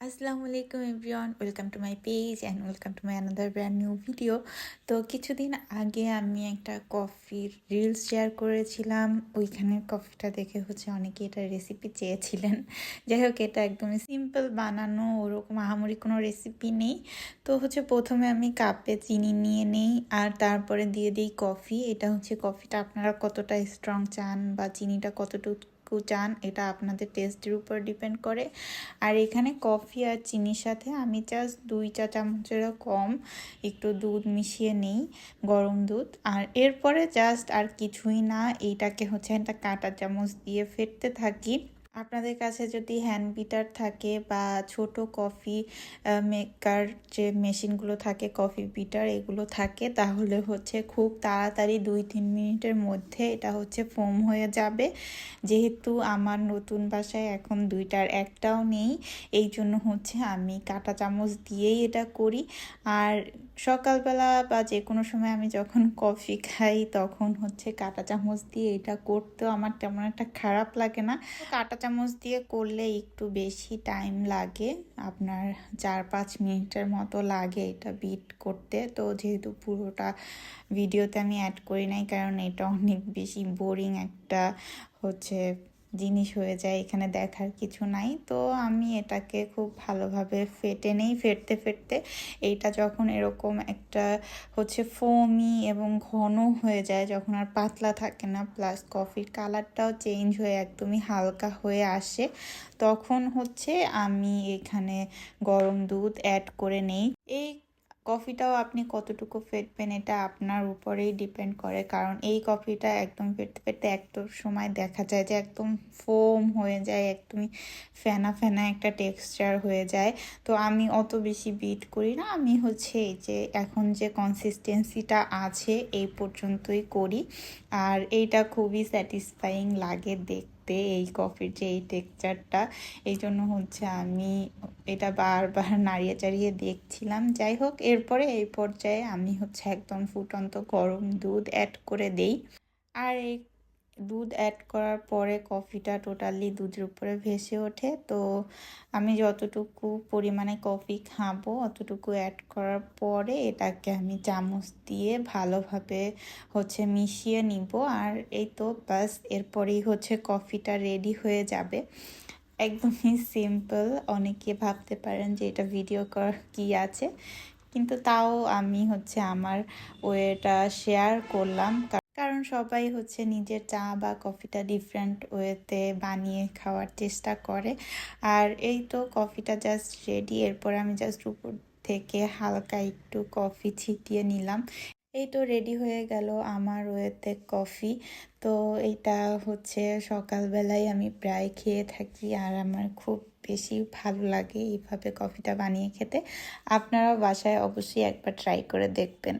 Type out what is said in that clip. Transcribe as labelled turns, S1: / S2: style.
S1: আসসালামু আলাইকুম everyone, welcome to my page and welcome to my another brand new video. তো কিছুদিন আগে আমি একটা কফির রিলস শেয়ার করেছিলাম। ওইখানের কফিটা দেখে হচ্ছে অনেকে এটা রেসিপি চেয়েছিলেন। যাই হোক, এটা একদমই সিম্পল বানানো, ওরকম আহামরি কোনো রেসিপি নেই। তো হচ্ছে প্রথমে আমি কাপে চিনি নিয়ে নেই আর তারপরে দিয়ে দিই কফি। এটা হচ্ছে কফিটা আপনারা কতটা স্ট্রং চান বা চিনিটা কতটুকু চান, এটা আপনাদের টেস্টের উপর ডিপেন্ড করে। আর এখানে কফি আর চিনির সাথে আমি জাস্ট দুই চা চামচেরও কম একটু দুধ মিশিয়ে নেই, গরম দুধ। আর এরপরে জাস্ট আর কিছুই না, এইটাকে হচ্ছে একটা কাঁটা চামচ দিয়ে ফেটতে থাকি। আপনাদের কাছে যদি হ্যান্ড বিটার থাকে বা ছোট কফি মেকার যে মেশিনগুলো থাকে কফি বিটার এগুলো থাকে, তাহলে হচ্ছে খুব তাড়াতাড়ি দুই তিন মিনিটের মধ্যে এটা হচ্ছে ফোম হয়ে যাবে। যেহেতু আমার নতুন বাসায় এখন দুইটার একটাও নেই, এই জন্য হচ্ছে আমি কাঁটা চামচ দিয়েই এটা করি। আর সকালবেলা বা যে কোনো সময় আমি যখন কফি খাই, তখন হচ্ছে কাঁটা চামচ দিয়ে এটা করতেও আমার তেমন একটা খারাপ লাগে না। কাঁটা চামচ দিয়ে করলে একটু বেশি টাইম লাগে। আপনার চার পাঁচ মিনিটের মতো লাগে এটা বিট করতে। তো যেহেতু পুরোটা ভিডিওতে আমি অ্যাড করি নাই, কারণ এটা অনেক বেশি বোরিং একটা হচ্ছে জিনিস হয়ে যায়, এখানে দেখার কিছু নাই। তো আমি এটাকে খুব ভালোভাবে ফেটে নেই, ফেটতে ফেটতে। এইটা যখন এরকম একটা হচ্ছে ফোমি এবং ঘন হয়ে যায়, যখন আর পাতলা থাকে না প্লাস কফির কালারটাও চেঞ্জ হয়ে, একদমই হালকা হয়ে আসে, তখন হচ্ছে আমি এখানে গরম দুধ অ্যাড করে নেই। এই কফিটাও আপনি কতটুকু ফেটবেন এটা আপনার উপরেই ডিপেন্ড করে। কারণ এই কফিটা একদম ফেটতে ফেটতে একটা সময় দেখা যায় যে একদম ফোম হয়ে যায়, একদমই ফেনা ফেনা একটা টেক্সচার হয়ে যায়। তো আমি অত বেশি বিট করি না, আমি হচ্ছে এই যে এখন যে কনসিস্টেন্সিটা আছে এই পর্যন্তই করি। আর এইটা খুবই স্যাটিসফাইং লাগে দেখতে এই কফির যে এই টেক্সচারটা এই জন্য হচ্ছে আমি এটা বারবার নাড়িয়ে চাড়িয়ে দেখছিলাম। যাই হোক, এরপরে এই পর্যায়ে আমি হচ্ছে একদম ফুটন্ত গরম দুধ অ্যাড করে দেই। আর এই দুধ অ্যাড করার পরে কফিটা টোটালি দুধের উপরে ভেসে ওঠে। তো আমি যতটুকু পরিমাণে কফি খাব, অতটুকু অ্যাড করার পরে এটাকে আমি চামচ দিয়ে ভালোভাবে হচ্ছে মিশিয়ে নিব। আর এই তো বাস এরপরেই হচ্ছে কফিটা রেডি হয়ে যাবে। একদমই সিম্পল অনেকে ভাবতে পারেন যে এটা ভিডিও কর কি আছে। কিন্তু তাও আমি হচ্ছে আমার ওয়েটা শেয়ার করলাম। কারণ সবাই হচ্ছে নিজের চা বা কফিটা ডিফারেন্ট ওয়েতে বানিয়ে খাওয়ার চেষ্টা করে। আর এই তো কফিটা জাস্ট রেডি এরপর আমি জাস্ট উপর থেকে হালকা একটু কফি ছিটিয়ে নিলাম। এই তো রেডি হয়ে গেল আমার ওয়েতে কফি তো এটা হচ্ছে সকালবেলায় আমি প্রায় খেয়ে থাকি আর আমার খুব বেশি ভালো লাগে এইভাবে কফিটা বানিয়ে খেতে। আপনারা বাসায় অবশ্যই একবার ট্রাই করে দেখবেন।